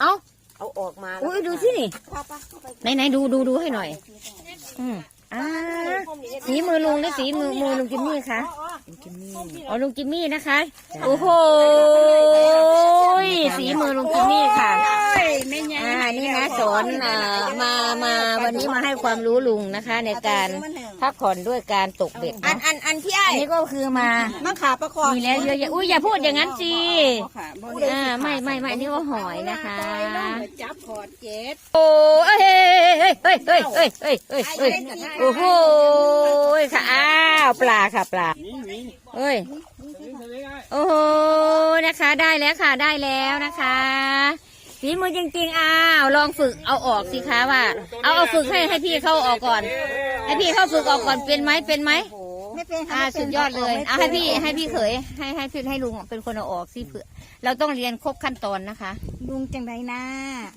เอ้า เอาออกมาอุ้ยดูสินี่เข้าปะเข้าไปไหนไหนดูดูดูให้หน่อย อืมอ่าสีมือลุงหรือสีมือมือลุงจิมมี่คะ ลุงจิมมี่อ๋อลุงจิมมี่นะคะ โอ้โหสีมือลุงจิมมี่ค่ะอ่านี่นะสอนอ่ามามาวันนี้มาให้ความรู้ลุงนะคะ ในการพักผ่อนด้วยการตกเบ็ดอันเนาะอันอันพี่ไอ้อันนี้ก็คือมามังขาประคองมีแล้วเยอะแยะอุ้ยอย่าพูดอย่างนั้นสิค่ะบ่อ่าไม่ไม่ไม่อันนี่ก็หอยนะคะจับขอดเจ็ดโอ้เอ้ยเฮ้ยเฮ้ยเฮ้ยเฮ้ยเฮ้ยเฮ้ยเฮ้ยโอ้โหค่ะอ้าวปลาค่ะปลาเอ้ย โอ้โหนะคะ ได้แล้วค่ะ ได้แล้วนะคะฝีมือจริงๆ อ้าว ลองฝึกเอาออกสิคะว่า เอาเอาฝึกให้ให้พี่เข้าออกก่อน ให้พี่เข้าฝึกออกก่อนเป็นไหมเป็นไหมไม่เป็นอ่าสุดยอดเลยเอาให้พี่ให้พี่เขยให้ให้พี่ให้ลุงเป็นคนเอาออกสิเผื่อเราต้องเรียนครบขั้นตอนนะคะ ลุงจังไรนะ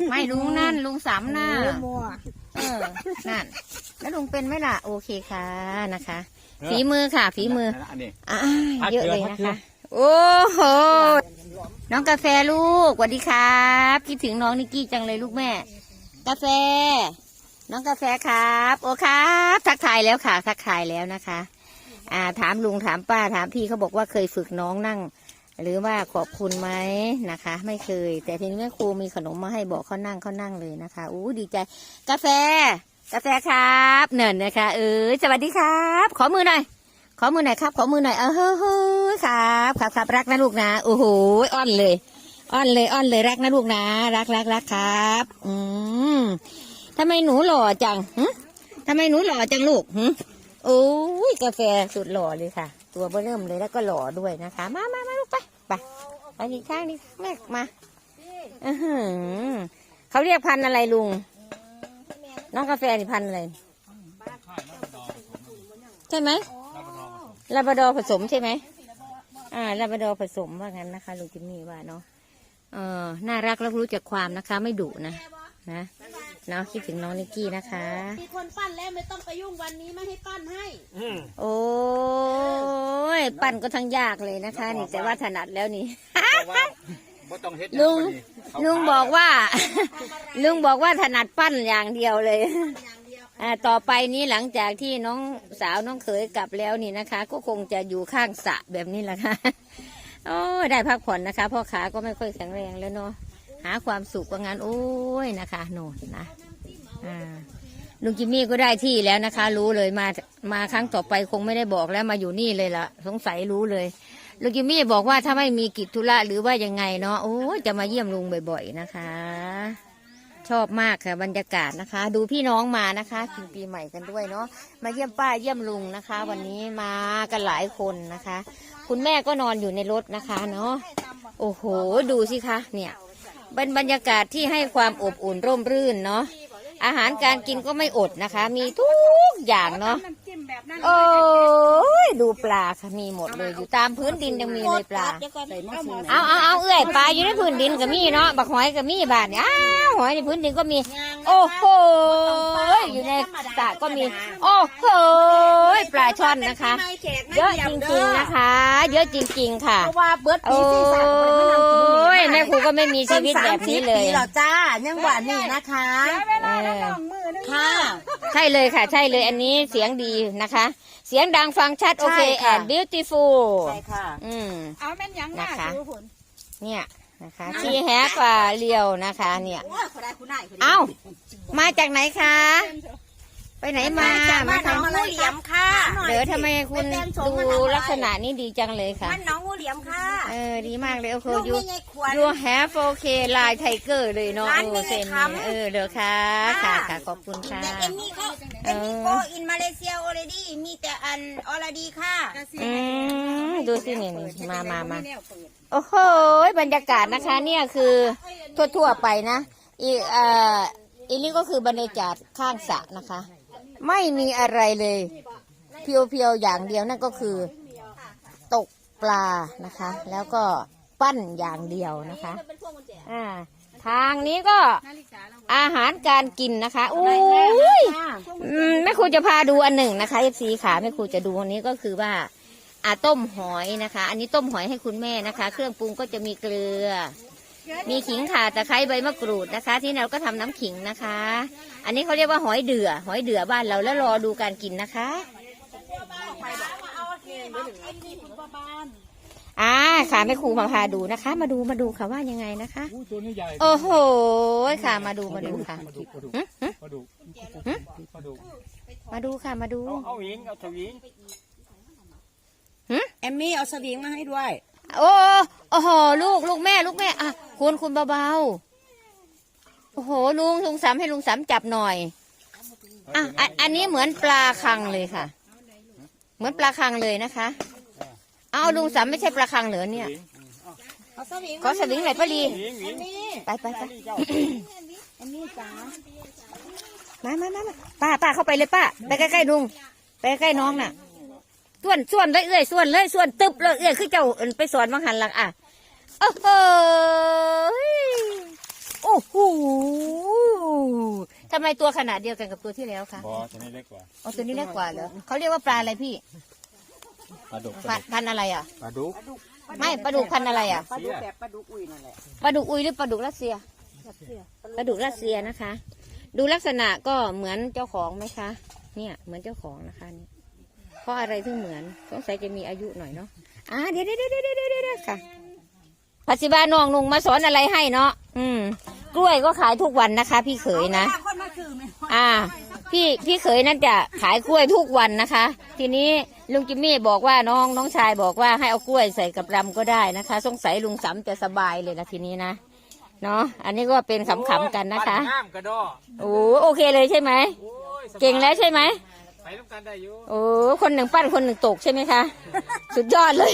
ไม่ลุงนั่นลุงสามหน้ามัว เออ นั่น แล้วลุงเป็นไหมล่ะ โอเคค่ะนะคะ ฝีมือค่ะ ฝีมืออันนี้อ่าพักเยอะเกลือเลยพันะกเกลือคะ โอ้โห น้องกาแฟลูกสวัสดีครับ คิดถึงน้องนิกกี้จังเลยลูกแม่ กาแฟ น้องกาแฟครับ โอ้ครับ ทักทายแล้วค่ะ ทักทายแล้วนะคะ อ่า ถามลุงถามป้าถามพี่เขาบอกว่าเคยฝึกน้องนั่ง หรือว่าขอบคุณไหมนะคะ ไม่เคย แต่ทีนี้แม่ครูมีขนมมาให้บอกเขานั่งเขานั่งเลยนะคะอู้ดีใจ กาแฟ กาแฟครับเนินนะคะเออสวัสดีครับ ขอมือหน่อย ขอมือหน่อยครับ ขอมือหน่อยเออเฮ้ยครับครับครับรักนะลูกนะโอ้โหอ้อนเลยอ้อนเลยอ้อนเลยรักนะลูกนะ รักรักรักครับ อืมทำไมหนูหล่อจังหึทำไมหนูหล่อจังลูกหึโอ้ยกาแฟสุดหล่อเลยค่ะ ตัวเบอร์เริ่มเลยแล้วก็หล่อด้วยนะคะ มามามาลูกไปไปไปอีกข้างนี้แม่มาอือหือเขาเรียกพันอะไรลุง น้องกาแฟนี่พันธุ์อะไรใช่ไหมลาบราดอร์ผสมใช่ไหมอ่าลาบราดอร์ผสมว่างั้นนะคะลุงจิมมี่ว่าเนาะเออน่ารักแล้วรู้จักความนะคะ ไม่ดุนะนะเนาะคิดถึงน้องนิกกี้นะคะ มีคนปั้นแล้วไม่ต้องไปยุ่งวันนี้ไม่ให้ปั้นให้โอ้ยปั่นก็ทั้งยากเลยนะคะ นี่แต่ว่าถนัดแล้วนี่บ่ ต้องเฮ็ดลุงอย่างนี้เขาลุงบอกว่า ลุงบอกว่าถนัดปั้นอย่างเดียวเลยอ่าต่อไปนี้หลังจากที่น้องสาวน้องเขยกลับแล้วนี่นะคะ ก็คงจะอยู่ข้างสระแบบนี้แหละค่ะโอ้ยได้พักผ่อนนะคะพ่อขาก็ไม่ค่อยแข็งแรงแล้วเนาะหาความสุขว่างานโอ้ยนะคะโน่นนะอ่าลุงจิมมี่ก็ได้ที่แล้วนะคะ รู้เลยมามาครั้งต่อไปคงไม่ได้บอกแล้วมาอยู่นี่เลยละสงสัยรู้เลย ลุงจิมมี่บอกว่าถ้าไม่มีกิจธุระหรือว่ายังไงเนาะโอ้จะมาเยี่ยมลุงบ่อยๆนะคะ ชอบมากค่ะบรรยากาศนะคะ ดูพี่น้องมานะคะกินปีใหม่กันด้วยเนาะมาเยี่ยมป้าเยี่ยมลุงนะคะ วันนี้มากันหลายคนนะคะ คุณแม่ก็นอนอยู่ในรถนะคะเนาะโอ้โห ดูสิคะเนี่ยเป็นบรรยากาศที่ให้ความอบอุ่นร่มรื่นเนาะอาหารการกินก็ไม่อดนะคะ มีทุกอย่างเนาะ แบบนั้นโอ้ยดูปลาค่ะมีหมดเลยอยู่ตามพื้นดินยังมีเลยปลาใส่หม้อซุปเอาเอาเอาเอื้อยปลาอยู่ในพื้นดินก็มีเนาะบักหอยก็มีบาทเนี่ยอ้าวหอยในพื้นดินก็มี โอ้โหอยู่ในสระก็มี โอ้โหปลาช่อนนะคะ เยอะจริงๆนะคะ เยอะจริง ๆ ค่ะเพราะว่าเบิร์ดโอ้ปีสี่สามคนไม่นำกินยแม่ครูก็ไม่มีชีวิตแบบนี้เลยปีหรอจ้ายังหวานนี่นะคะเออ ค่ะ ใช่เลยค่ะ ใช่เลยอันนี้เสียงดีนะคะ เสียงดังฟังชัด โอเคใช่แอค่ะ น beautiful ใช่ค่ะ อืม เอาแม่นยังนะคะดูผลเนี่ยนะคะชีแฮกว่าเรียวนะคะ เนี่ย โอ้ยขอได้คุณนายคุณเอ้า มาจากไหนคะ ไปไหนมามาบ้านหนองทำงูเหลี่ยมค่ะเดี๋ยวทำไมคุณดูลักษณะนี้ดีจังเลยค่ะบ้านหนองงูเหลี่ยมค่ะ เออดีมากเลยโอ้โหลูกยูไม่ใช่ขวดยูแฮฟโอเคลายไทเกอร์เลยเนาะร้านโอ้ไม่เซได้นทำเออเดี๋ยวค่ะค่ะค่ะขอบคุณค่ะแต่เอ็มมี่ก็เอ็มมี่โกอินมาเลเซียออเรดี้มีแต่อันออรดีค่ะอืมดูสินี่นี่มามามาโอ้โหบรรยากาศนะคะเนี่ยคือทั่วๆไปนะอีเอ่ออีนี่ก็คือบรรยากาศข้างสระนะคะ ไม่มีอะไรเลยเพียวๆอย่างเดียวนั่นก็คือ ตกปลานะคะ แล้วก็ปั้นอย่างเดียวนะคะ อ่า ทางนี้ก็อาหารการกินนะคะอุ้ยแม่ครูจะพาดูอันหนึ่งนะคะเอฟซีขาแม่ครูจะดูอันนี้ก็คือว่าอาต้มหอยนะคะ อันนี้ต้มหอยให้คุณแม่นะคะ เครื่องปรุงก็จะมีเกลือ มีขิงข่าตะไคร้ใบมะกรูดนะคะ ที่เราก็ทำน้ำขิงนะคะ อันนี้เขาเรียกว่าหอยเดือ หอยเดือบ้านเราแล้วรอดูการกินนะคะอ่าค่ะแม่ครูมาพาดูนะคะ มาดูมาดูค่ะว่ายังไงนะคะอู้ตัวนี้ใหญ่โอ้โหค่ะมาดูมาดูค่ะปลาดุกปลาดุกหึหึปลาดุกหึปลาดุกมาดูค่ะมาดูเอาเอาหิงเอาสวิงแอมมี่เอาสวิงมาให้ด้วย โอ้โอ้โหลูกลูกแม่ลูกแม่อะคุณคุณเบาๆ โอ้โหลุงลุงสามให้ลุงสามจับหน่อยอะอันนี้เหมือนปลาคังเลยค่ะ เหมือนปลาคังเลยนะคะ เอาลุงสามไม่ใช่ปลาคังเหรอเนี่ยเอาสวิงขอสวิงหน่อยป้าลีไปไปไปเจ้าแอมมี่จ๋ามามามาป้าป้าเข้าไปเลยป้า ไปใกล้ๆลุง ไปใกล้น้องน่ะ ส่วนส่วนเลยเอ้ยส่วนเลยส่วนตึบเลยเอ้ยคือเจ้าเอิ้นไปสอนวังหันหลังอะโอ้โหโอ้โหทำไมตัวขนาดเดียวกันกับตัวที่แล้วคะบอตัวนี้เล็กกว่าอ๋อตัวนี้เล็กกว่าเหรอเขาเรียกว่าปลาอะไรพี่ปลาดุกพันพันธุ์อะไรอะปลาดุกไม่ปลาดุกพันธุ์อะไรอะปลาดุกแบบปลาดุกอุ้ยนั่นแหละปลาดุกอุยหรือปลาดุกรัสเซียปลาดุกรัสเซียนะคะ ดูลักษณะก็เหมือนเจ้าของไหมคะ เนี่ยเหมือนเจ้าของนะคะนี่ เพราะอะไรถึงเหมือนสงสัยจะมีอายุหน่อยเนาะอ่าเดี๋ยวเดี๋ยวเดี๋ยวเดี๋ยวเดี๋ยวเดี๋ยวค่ะปัจจุบันน้องนุงมาสอนอะไรให้เนาะอืม กล้วยก็ขายทุกวันนะคะ พี่เขยนะคนมาซื้อไหมอ่า พี่พี่เขยนั่นจะขายกล้วยทุกวันนะคะ ทีนี้ลุงจิมมี่บอกว่าน้องน้องชายบอกว่าให้เอากล้วยใส่กับรำก็ได้นะคะ สงสัยลุงสำจะสบายเลยนะทีนี้นะเนาะอันนี้ก็เป็นขำๆกันนะคะน้ำกระดอโอ้โอเคเลยใช่ไหมโอ้ยสบายเก่งแล้วใช่ไหม ไปน้ำกันได้อยู่โอ้คนหนึ่งปั้นคนหนึ่งตกใช่ไหมคะ สุดยอดเลย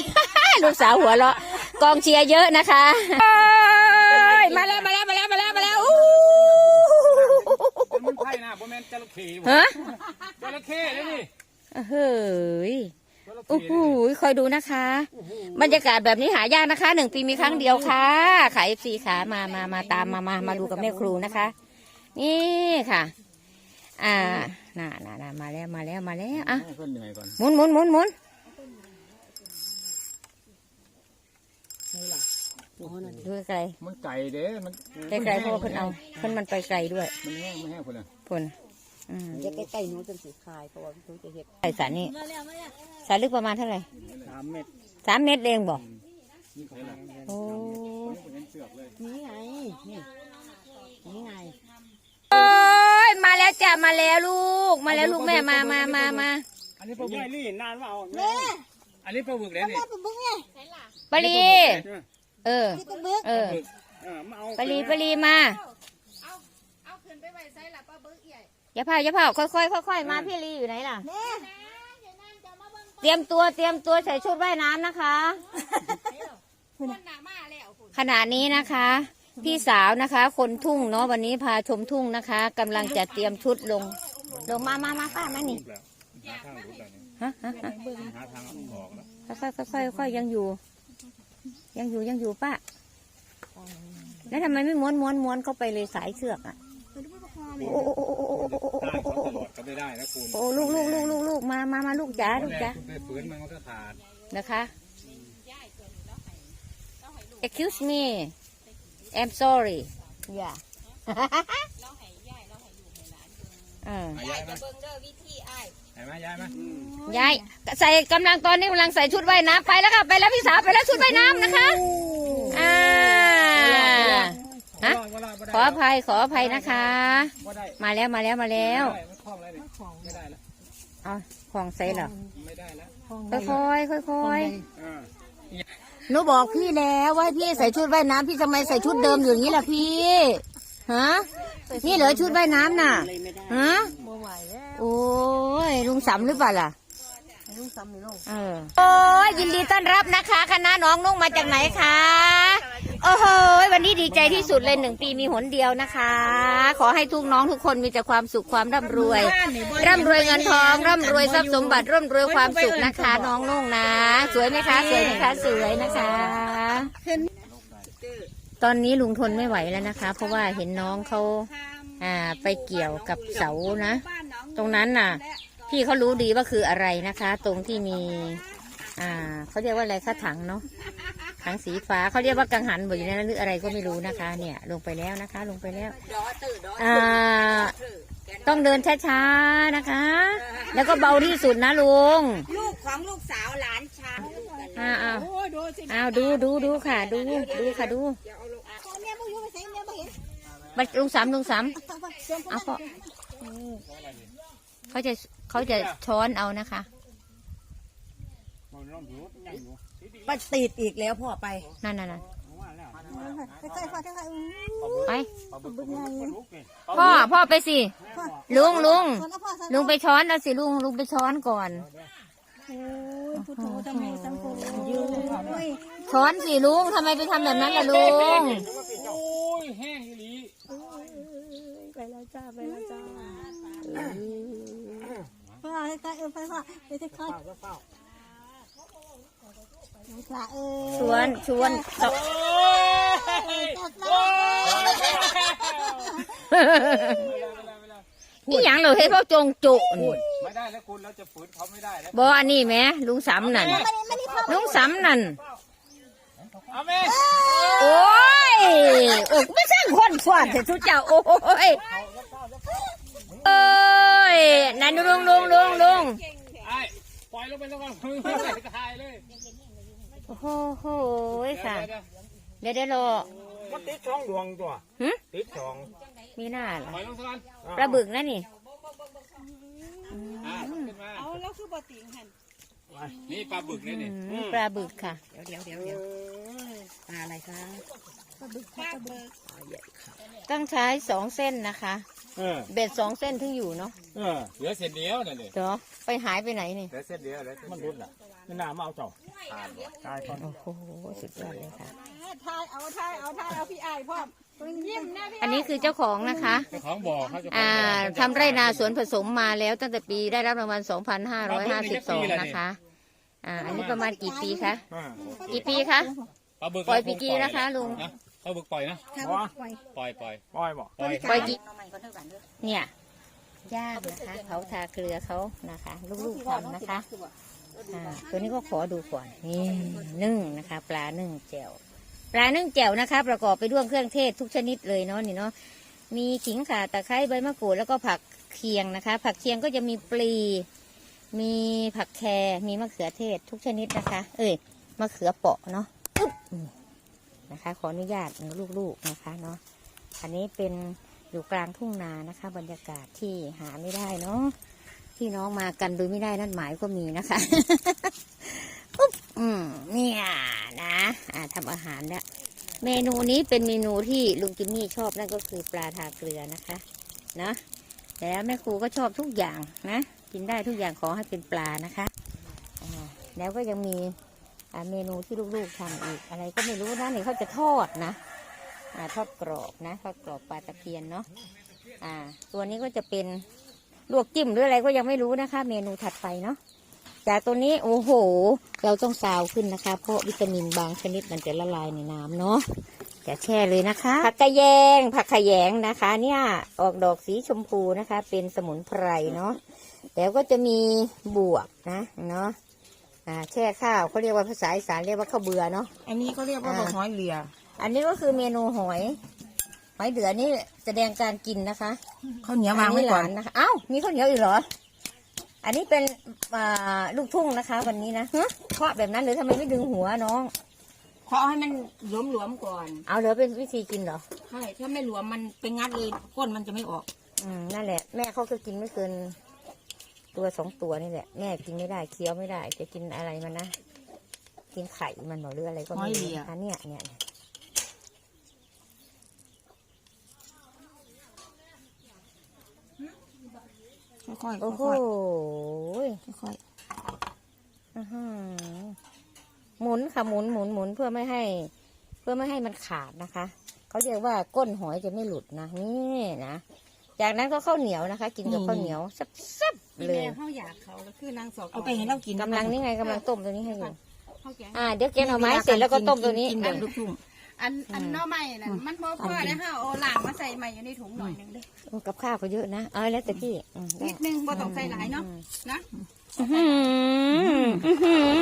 ลูกสาวหัวเราะกองเชียร์เยอะนะคะเอ้ยมาแล้วมาแล้วมาแล้วมาแล้วมาแล้วอู้มันไผ่นะบ่แม่นจระเข้บ่ฮะจระเข้เลยนี่เฮ้ยจระเข้โอ้โหคอยดูนะคะ บรรยากาศแบบนี้หายากนะคะหนึ่งปีมีครั้งเดียวค่ะขายเอฟซีขามามามาตามมามามาดูกับแม่ครูนะคะ นี่ค่ะ อ่า น่าน่าน่ามาแล้วมาแล้วมาแล้วอะให้เพิ่นเหนื่อยก่อนหมุนหมุนหมุนหมุนดูไกลมันไก่เด้มันไกลไกลเพราะว่าเพิ่นเอาเพิ่นมันไปไกลด้วยมันแห้งไม่แห้งคนน่ะเพิ่นอืมจะใกล้ๆหนูจนสีคายเพราะว่าหนูจะเห็ดใส่สารนี่สารลึกประมาณเท่าไหร่สามเม็ดสามเมตรเองบอกนี่ใครล่ะโอ้เห็นเสือกเลยนี่ไงนี่นี่ไงโอ้ ยมาแล้วจ้ะมาแล้วลูก มาแล้วลูกแม่มามามามาอันนี้ปลาบึกนี่นานว่าเอาอันนี้ปลาบึกเลยนี่ปลีเออ เออเออมาเอาปลีปลีมาเอาขึ้นไปไว้ใส่ละป้าเบิ้งเอี่ยอย่าเผาอย่าเผาค่อยๆค่อยๆมาพี่ลีอยู่ไหนล่ะเตรียมตัวเตรียมตัวใส่ชุดว่ายน้ำนะคะคนหนามาแล้วคุณขณะนี้นะคะ พี่สาวนะคะ คนทุ่งเนาะวันนี้พาชมทุ่งนะคะกำลังจะเตรียมชุดลง ลงมามามาป้ามานี่หาทางรู้แล้วนี่ฮะฮะฮะหาทางออกแล้วค่อยๆค่อยๆค่อยๆยังอยู่ ยังอยู่ยังอยู่ป้าแล้วทำไมไม่ม้วนม้วนม้วนเข้าไปเลยสายเชือกอะโอ้โอ้โอ้โอ้โอ้โอ้โอ้ใต้เขาไม่ได้นะคุณโอ้ลูกลูกลูกลูกลูกมามามาลูกจ๋าลูกจ๋านะคะ excuse me I'm sorry yeah เออย้ายมาเบิ่งเด้อวิธีอ้ายย้ายมาย้ายมา ยายใส่กำลังตอนนี้กำลังใส่ชุดว่ายน้ำไปแล้วค่ะไปแล้วพี่สาวไปแล้วชุดว่ายน้ำนะคะอ่าฮะขออภัยขออภัยนะคะว่าได้มาแล้วมาแล้วมาแล้วมันคล่องแล้วนี่ไม่ได้แล้วเอาของใส่เหรอไม่ได้แล้วค่อยๆค่อยอ่าๆ หนูบอกพี่แล้วว่าให้พี่ใส่ชุดว่ายน้ำพี่ทำไมใส่ชุดเดิมอยู่อย่างนี้ล่ะพี่ ฮะ นี่เหรอชุดว่ายน้ำน่ะ ฮะโอ้ยลุงสำหรือเปล่าล่ะ ลูกซ้ำนี่ลูกเออโอ้ยยินดีต้อนรับนะคะคณะน้องนุ่งมาจากไหนคะโอ้โหวันนี้ดีใจที่สุดเลยหนึ่งปีมีหนเดียวนะคะ ขอให้ทุกน้องทุกคนมีแต่ความสุขความร่ำรวย ร่ำรวยเงินทอง ร่ำรวยทรัพย์สมบัติร่ำรวยความสุขนะคะ น้องนุ่งนะ สวยไหมคะ สวยไหมคะสวยนะคะตอนนี้ลุงทนไม่ไหวแล้วนะคะ เพราะว่าเห็นน้องเขาอ่าไปเกี่ยวกับเสานะ ตรงนั้นน่ะ พี่เขารู้ดีว่าคืออะไรนะคะ ตรงที่มี อ่าเขาเรียกว่าอะไรคะถังเนาะถังสีฟ้าเขาเรียกว่ากังหันบ่อยู่ในนั้นหรืออะไรก็ไม่รู้นะคะ เนี่ย ลงไปแล้วนะคะ ลงไปแล้วดอตื่ดออ่าต้องเดินช้าๆนะคะ แล้วก็เบาที่สุดนะลุงลูกของลูกสาวหลานชายลูกกันอ่าอ้าวโอ้ยดูสิอ้าวดูดูดูค่ะ ดูดูค่ะดูอย่าเอาลูกอะแม่บ่อยู่ไปใส่แม่บ่เห็นมาลุงสามลุงสามเอาพ่อเขาจะ เขาจะช้อนเอานะคะมันร้องอยู่ยังอยู่ไปติดอีกแล้วพ่อไปนั่นนั่นนั่นว่าแล้วใกล้ๆพ่อใกล้ไปปลาบึกปลาบึกปลาบึกนี่พ่อพ่อไปสิลุงลุงๆคนละพ่อลุงไปช้อนแล้วสิลุงลุงไปช้อนก่อนโอ้ยพุทโธทำไมสังโฆอยู่โอ้ยช้อนสิลุงทำไมไปทำแบบนั้นล่ะลุงโอ้ยแห้งอีหลีไปแล้วจ้าไปแล้วจ้า พ่อใกล้ๆเออไปพ่อไปใกล้เปล่าเปล่าๆค่ะเออชวนชวนตกนี่ยังเราให้พ่อจงจุนี่ไม่ได้แล้วคุณเราจะฝืนเขาไม่ได้แล้วบออันนี้แหม่ลุงสำนั่นลุงสำนั่นเอาแม่โอ้ยโอ้ไม่สร้างคนสวนแต่ทุกเจ้าโอ้ย ยนั่นลุงลุงลุงลุงไอ้ปล่อยลงไปแล้วก่อนไม่ใส่กระทายเลยโอ้โหค่ะ เดี๋ยวเดี๋ยวรอมันติดช่องดวงตัวหึติดช่องมีหน้าเหรอปล่อยลงสักกันปลาบึกนะนี่อ่าขึ้นมาเอาแล้วคือบ่ติงหันนี่ปลาบึกนี่นี่อืมปลาบึกค่ะ เดี๋ยวเดี๋ยวเดี๋ยวเดี๋ยวปลาอะไรคะ ต้องใช้สองเส้นนะคะ เออเบ็ดสองเส้นถึงอยู่เนาะเออเหลือเส้นเดียวนั่นเลยเดี๋ยวไปหายไปไหนนี่ เหลือเส้นเดียวเหลือมันรุดอะม่น่ามาเอาเจ้าตายก่อนโอ้โห สุดยอดเลยค่ะ ทายเอาทายเอาทายเอาพี่ไอ้พ่อยิ้มนะพี่อันนี้คือเจ้าของนะคะ เจ้าของบ่อเขาจะอ่าทำไร่นาสวนผสมมาแล้วตั้งแต่ปีได้รับรางวัล 2,552 นะคะ อ่า อันนี้ประมาณกี่ปีคะ กี่ปีคะ ปลาบึกปล่อยปีกีนะคะลุง นะ ปลาบึกปล่อยนะค่ะปล่อยปล่อยปล่อยปล่อยบ่ปล่อยปล่อยกี่เนี่ยย่างนะคะเขาทาเกลือเขานะคะ ลูกๆทำนะคะอ่าตัวนี้ก็ขอดูก่อนนี่นึ่งนะคะ ปลานึ่งแจ่วปลานึ่งแจ่วนะคะ ประกอบไปด้วยเครื่องเทศทุกชนิดเลยเนาะนี่เนาะมีขิงข่าตะไคร้ใบมะกรูดแล้วก็ผักเคียงนะคะ ผักเคียงก็จะมีปลี มีผักแครมีมะเขือเทศทุกชนิดนะคะ เอ้ยมะเขือเปาะเนาะอึ๊บนี่ นะคะ ขออนุญาตลูกๆนะคะเนาะอันนี้เป็นอยู่กลางทุ่งนานะคะ บรรยากาศที่หาไม่ได้เนาะที่น้องมากันโดยไม่ได้นั่นหมายก็มีนะคะอุ๊บอืมเนี่ยนะอ่าทำอาหารแล้วเมนูนี้เป็นเมนูที่ลุงจิมมี่ชอบนั่นก็คือปลาทาเกลือนะคะนะแล้วแม่ครูก็ชอบทุกอย่างนะ กินได้ทุกอย่างขอให้เป็นปลานะคะ แล้วก็ยังมี เมนูที่ลูกๆทำอีก อะไรก็ไม่รู้นะนี่เขาจะทอดนะอทอดกรอบนะทอดกรอบปลาตะเพียนเนาะอ่า ตัวนี้ก็จะเป็นลวกจิ้มหรืออะไรก็ยังไม่รู้นะคะ เมนูถัดไปเนาะจากตัวนี้โอ้โห เราต้องซาวขึ้นนะคะ เพราะวิตามินบางชนิดมันจะละลายในน้ำเนาะจะแช่เลยนะคะ ผักกระแยง ผักขยงนะคะ เนี่ยออกดอกสีชมพูนะคะ เป็นสมุนไพรเนาะแล้วก็จะมีบวบนะเนาะ อ่าแช่ข้าวเขาเรียกว่าภาษาอีสานเรียกว่าข้าวเบือเนาะ อันนี้เขาเรียกว่าอ่าบ่อหอยเหลืออันนี้ก็คือเมนูหอย หอยเดือนี่แสดงการกินนะคะข้าวเหนียววางไว้ก่อน หลนะคะเอ้ามีข้าวเหนียวอีกเหรอ อันนี้เป็นอ่าลูกทุ่งนะคะ วันนี้นะฮะเพราะแบบนั้นหรือทำไมไม่ดึงหัวน้อง ขอให้มันหลวมๆก่อน เอาเหรอเป็นวิธีกินเหรอ ใช่ ถ้าไม่หลวมมันเป็นงัดเลยก้นมันจะไม่ออก อืมนั่นแหละ แม่เขาก็กินไม่เกิน ตัวสองตัวนี่แหละ แม่กินไม่ได้เคี้ยวไม่ได้ จะกินอะไรมันนะ กินไข่มันบอกหรืออะไรก็ไม่รู้นะคะเนี่ยเนี่ยค่อยๆโอ้โหค่อยอื้อหือหมุนค่ะหมุนหมุนหมุนเพื่อไม่ให้ เพื่อไม่ให้มันขาดนะคะ เขาเรียกว่าก้นหอยจะไม่หลุดนะนี่นะ จากนั้นก็ข้าวเหนียวนะคะ กินกับข้าวเหนียวซับๆเลยแม่เขาอยากเขาแล้วคือนางสอบๆเอาไปให้เรากินกำลังนี่ไงกำลังต้มตัวนี้ให้อยู่เขาแกงอ่าเดี๋ยวเก็บเอาไม้เสร็จแล้วก็ต้มตัวนี้กินแบบลูกทุ่งอันอันหน่อไม้น่ะมันบ่พอแล้วค่ะเอาหลางมาใส่ใหม่อยู่ในถุงหน่อยหนึงเด้โอ้กับข้าวก็เยอะนะเอาแล้วแต่พี่อืมได้นิดนึงบ่ต้องใส่หลายเนาะนะ อื้อหืออื้อหือ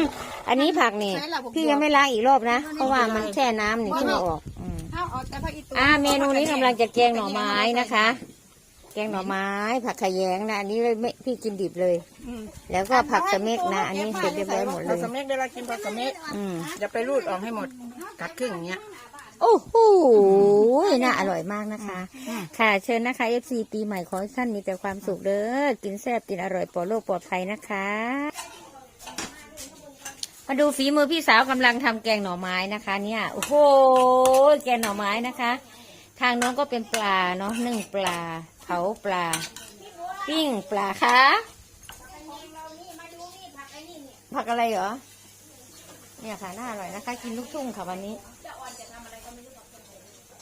อันนี้ผักนี่พี่ยังไม่ล้างอีกรอบนะเพราะว่ามันแช่น้ำนี่ที่มันออกอืมเอาเอาแต่ผักอีตูอ่าเมนูนี้กำลังจะแกงหน่อไม้นะคะแกงหน่อไม้ ผักขะแยงนะอันนี้ไม่พี่กินดิบเลยแล้วก็ผักสะเม็กนะ อันนี้เสร็จเรียบร้อยหมดเลผักย สะเม็ดเวลากินผักสะเม็ดอืม อย่าไปรูดออกให้หมดกัดครึ่งอย่างเงี้ย โอ้โหน่าอร่อยมากนะคะ ค่ะ เชิญนะคะ FC ปีใหม่ขอให้ท่านมีแต่ความสุขเด้อ กินแซ่บกินอร่อยปลอดโรคปลอดภัยนะคะ มาดูฝีมือพี่สาวกำลังทำแกงหน่อไม้นะคะ เนี่ย โอ้โห แกงหน่อไม้นะคะ ทางโน้องก็เป็นปลาเนาะนึ่งปลา เผาปลา ปิ้งปลาคะผักอะไรเหรอ เนี่ยค่ะน่าอร่อยนะคะ กินลูกทุ่งค่ะวันนี้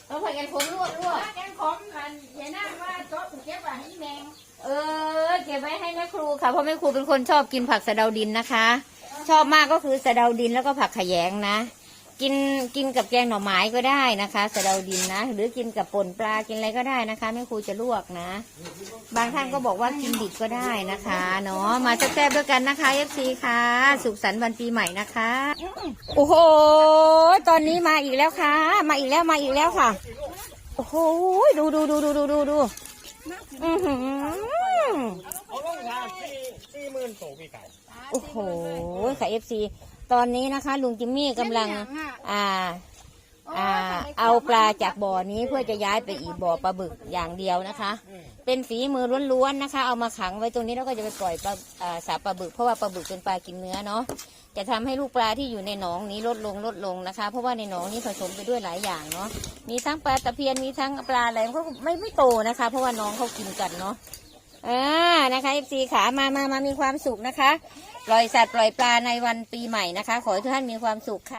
เราผัดกันขมลวกลวกแกงขมกันอย่านั่งว่าโต๊ะถูกเก็บไว้ให้แมง เออเก็บไว้ให้แม่ครูค่ะ เพราะแม่ครูเป็นคนชอบกินผักสะเดาดินนะคะ ชอบมากก็คือสะเดาดินแล้วก็ผักขะแยงนะ กินกินกับแกงหน่อไม้ก็ได้นะคะสะเดาดินนะ หรือกินกับป่นปลากินอะไรก็ได้นะคะแม่ครูจะลวกนะ บางท่านก็บอกว่ากินดิบก็ได้นะคะเนาะมาแซ่บๆด้วยกันนะคะเอฟซีค่ะสุขสันต์วันปีใหม่นะคะโอ้โหตอนนี้มาอีกแล้วค่ะ มาอีกแล้วมาอีกแล้วค่ะโอ้โหดูดูดูดูดูดูดูอือหือเอาลงทางสี่สี่หมื่นโตพี่ไก่โอ้โหค่ะเอฟซี ตอนนี้นะคะ ลุงจิมมี่กำลัง อ่า อ่า เอาปลาจากบ่อนี้เพื่อจะย้ายไปอีกบ่อปลาบึกอย่างเดียวนะคะ เป็นฝีมือล้วนๆนะคะ เอามาขังไว้ตรงนี้แล้วก็จะไปปล่อยปลาอ่าสาปลาบึกเพราะว่าปลาบึกเป็นปลากินเนื้อเนาะจะทำให้ลูกปลาที่อยู่ในหนองนี้ลดลงลดลงนะคะ เพราะว่าในหนองนี้ผสมไปด้วยหลายอย่างเนาะมีทั้งปลาตะเพียนมีทั้งปลาอะไรก็ไม่ไม่โตนะคะ เพราะว่าน้องเขากินกันเนาะอ่านะคะเอฟซีขามามามามีความสุขนะคะ ปล่อยสัตว์ปล่อยปลาในวันปีใหม่นะคะ ขอให้ทุกท่านมีความสุขค่ะ